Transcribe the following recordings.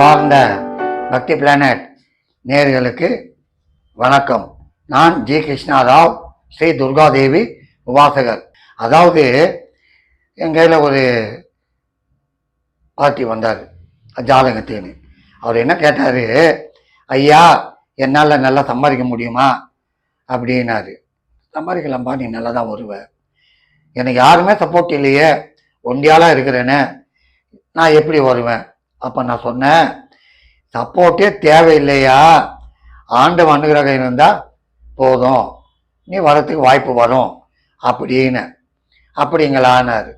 அன்பார்ந்த பக்தி பிளானட் நேர்களுக்கு வணக்கம். நான் ஜி. கிருஷ்ணா ராவ் ஸ்ரீ துர்காதேவி உபாசகர். அதாவது என் கையில் ஒரு பார்ட்டி வந்தார் ஜாதகத்தின்னு. அவர் என்ன கேட்டார் ஐயா என்னால் நல்லா சம்பாதிக்க முடியுமா? அப்படின்னாரு. சம்பாதிக்கலாம்பா நீ நல்லா தான் வருவேன் எனக்கு யாருமே சப்போர்ட் இல்லையே. ஒண்டியாலாக இருக்கிறேனே. நான் எப்படி வருவேன்? அப்போ நான் சொன்னேன் சப்போர்ட்டே தேவையில்லையா? ஆண்டவன் அனுகிரகம் இருந்தால் போதும். நீ வரத்துக்கு வாய்ப்பு வரும். அப்படின்னு. அப்படிங்களானார்.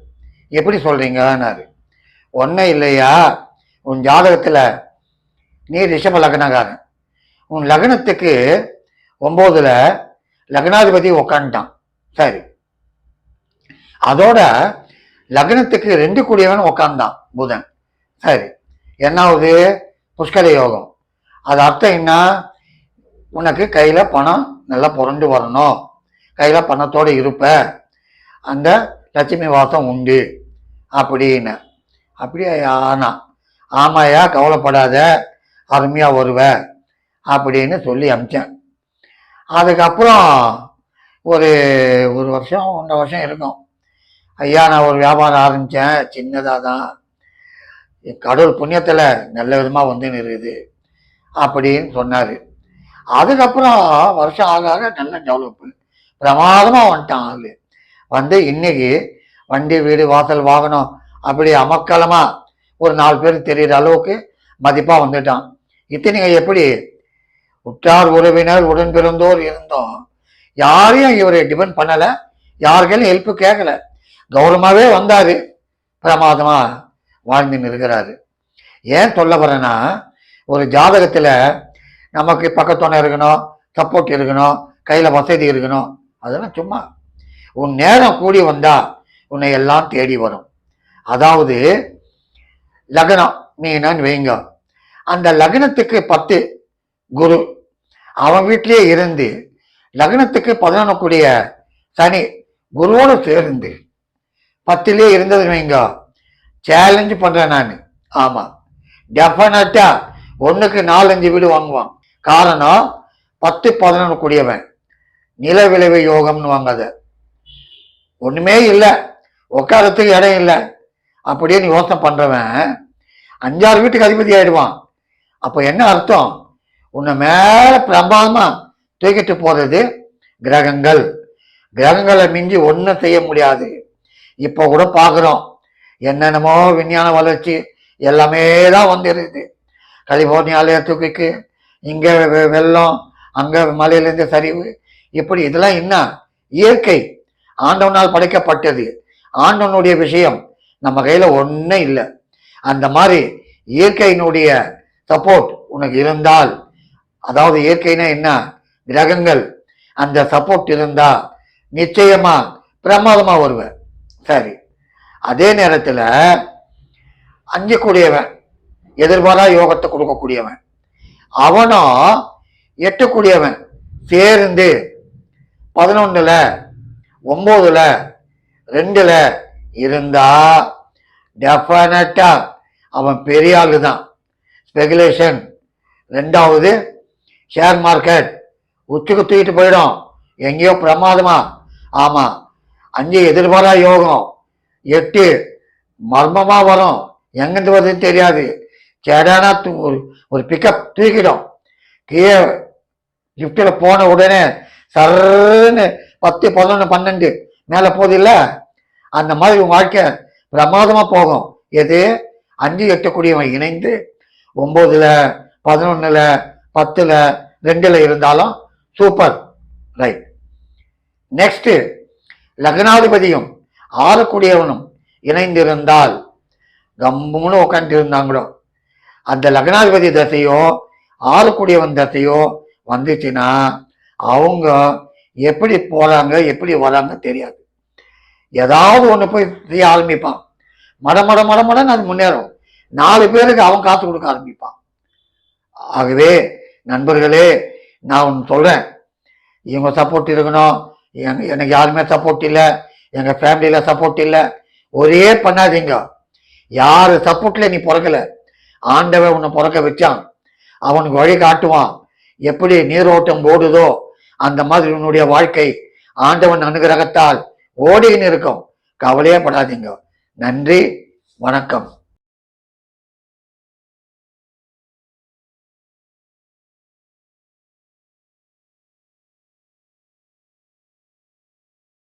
எப்படி சொல்கிறீங்கன்னாரு ஒன்றும் இல்லையா? உன் ஜாதகத்தில் நீ ரிஷப லக்னக்காரன். உன் லக்னத்துக்கு ஒம்போதில் லக்னாதிபதி உக்காந்துட்டான். சரி. அதோட லக்னத்துக்கு ரெண்டு கூடியவன் உக்காந்தான் புதன். சரி. என்னாவது புஷ்கர யோகம். அது அர்த்தம் என்ன? உனக்கு கையில் பணம் நல்லா புரண்டு வரணும். கையில் பணத்தோடு இருப்ப. அந்த லட்சுமி வாசம் உண்டு. அப்படின்னு. அப்படியே? ஆனா ஆமாயா? கவலைப்படாத. அருமையாக வருவ. அப்படின்னு சொல்லி அமிச்சேன். அதுக்கப்புறம் ஒரு ஒரு வருஷம் ஒன்றரை வருஷம் இருக்கும். ஐயா நான் ஒரு வியாபாரம் ஆரம்பித்தேன் சின்னதாக தான் என் கடவுள் புண்ணியத்தில் நல்ல விதமாக வந்து இருக்குது அப்படின்னு சொன்னார். அதுக்கப்புறம் வருஷம் ஆக ஆக நல்ல டெவலப்பு பிரமாதமாக வந்துட்டான் ஆள் வந்து இன்னைக்கு வண்டி வீடு வாசல் வாகனம் அப்படி அமக்கலமாக ஒரு நாலு பேர் தெரிகிற அளவுக்கு மதிப்பாக வந்துட்டான். இத்தனைங்க எப்படி? உற்றார் உறவினர் உடன் பிறந்தோர் இருந்தோம் யாரையும் இவர் டிபெண்ட் பண்ணலை. யாருக்கையும் ஹெல்ப்பு கேட்கல கௌரவமாகவே வந்தார். பிரமாதமாக வாழ்ந்துன்னு இருக்கிறாரு ஏன் சொல்ல வரேன்னா ஒரு ஜாதகத்தில் நமக்கு பக்கத்துணை இருக்கணும் சப்போர்ட் இருக்கணும் கையில் வசதி இருக்கணும் அதெல்லாம் சும்மா. உன் நேரம் கூடி வந்தா உன்னை எல்லாம் தேடி வரும். அதாவது லக்னம் மீனன்னு வைங்க. அந்த லக்னத்துக்கு பத்து குரு. அவன் வீட்டிலேயே இருந்து லக்னத்துக்கு பதினொன்று கூடிய சனி குருவோடு சேர்ந்து பத்திலே இருந்தது வைங்க. சேலஞ்சு பண்ணுறேன் நான். ஆமாம் டெஃபினட்டாக ஒன்றுக்கு நாலஞ்சு வீடு வாங்குவான். காரணம் பத்து பதினொன்று கூடியவன். நில விளைவு யோகம்னு வாங்க அதை ஒன்றுமே இல்லை. உட்காரத்துக்கு இடம் இல்லை. அப்படியே நீ யோசனை பண்ணுறவன் அஞ்சாறு வீட்டுக்கு அதிபதி ஆயிடுவான். அப்போ என்ன அர்த்தம்? உன்னை மேலே பிரமாதமாக தூக்கிட்டு போகிறது கிரகங்கள். கிரகங்களை மிஞ்சி ஒன்றும் செய்ய முடியாது. இப்போ கூட பார்க்குறோம் என்னென்னமோ விஞ்ஞான வளர்ச்சி எல்லாமே தான் வந்துடுது கலிஃபோர்னியாவிலே தூக்கிக்கு இங்கே வெள்ளம் அங்கே மலையிலேருந்து சரிவு. இப்படி இதெல்லாம் என்ன? இயற்கை. ஆண்டவனால் படைக்கப்பட்டது. ஆண்டவனுடைய விஷயம் நம்ம கையில் ஒன்றும் இல்லை. அந்த மாதிரி இயற்கையினுடைய சப்போர்ட் உனக்கு இருந்தால் அதாவது இயற்கைனா என்ன? கிரகங்கள். அந்த சப்போர்ட் இருந்தால் நிச்சயமாக பிரமாதமாக வருவேன் சரி. அதே நேரத்தில் அஞ்சக்கூடியவன் எதிர்பாரா யோகத்தை கொடுக்கக்கூடியவன். அவனும் எட்டக்கூடியவன். சேர்ந்து பதினொன்றில் ஒம்போதுல ரெண்டில் இருந்தா டெஃபினட்டா அவன் பெரிய ஆளு தான் ஸ்பெகுலேஷன் ரெண்டாவது ஷேர் மார்க்கெட் உச்சுக்கு தூக்கிட்டு போயிடும். எங்கேயோ பிரமாதமா. ஆமாம் அஞ்சு எதிர்பாரா யோகம். எட்டு. மர்மமாக வரும். எங்கேருந்து வருதுன்னு தெரியாது. சேடானா தூ ஒரு ஒரு பிக்கப் தூக்கிடும். கீழே லிஃப்டில் போன உடனே சர்ன்னு பத்து பதினொன்று பன்னெண்டு மேலே போதில்ல அந்த மாதிரி உன் வாழ்க்கை பிரமாதமாக போகும். எது? அஞ்சு எட்டக்கூடியவன் இணைந்து ஒம்போதில் பதினொன்றில் பத்தில் ரெண்டில் இருந்தாலும் சூப்பர் ரைட் நெக்ஸ்ட்டு லக்னாதிபதியும் ஆறக்கூடியவனும் இணைந்திருந்தால் கம்முன்னு உட்காந்து இருந்தாங்களோ அந்த லக்னாதிபதி தசையோ ஆறக்கூடியவன் தசையோ வந்துச்சுன்னா அவங்க எப்படி போறாங்க எப்படி வராங்க தெரியாது. ஏதாவது ஒன்று போய் செய்ய ஆரம்பிப்பான். மட மட மட மடன்னு அது முன்னேறும். நாலு பேருக்கு அவன் காசு கொடுக்க ஆரம்பிப்பான். ஆகவே நண்பர்களே நான் ஒன்று சொல்கிறேன் இவங்க சப்போர்ட் இருக்கணும். எனக்கு யாருமே சப்போர்ட் இல்லை. எங்கள் ஃபேமிலியில் சப்போர்ட் இல்லை. ஒரே பண்ணாதீங்க. யார் சப்போர்ட்டில் நீ பிறக்கல? ஆண்டவன் உன்னை பிறக்க வச்சான். அவனுக்கு வழி காட்டுவான். எப்படி நீரோட்டம் ஓடுதோ அந்த மாதிரி உன்னுடைய வாழ்க்கை ஆண்டவன் அனுகிரகத்தால் ஓடின்னு இருக்கும். கவலையே படாதீங்க. நன்றி வணக்கம்.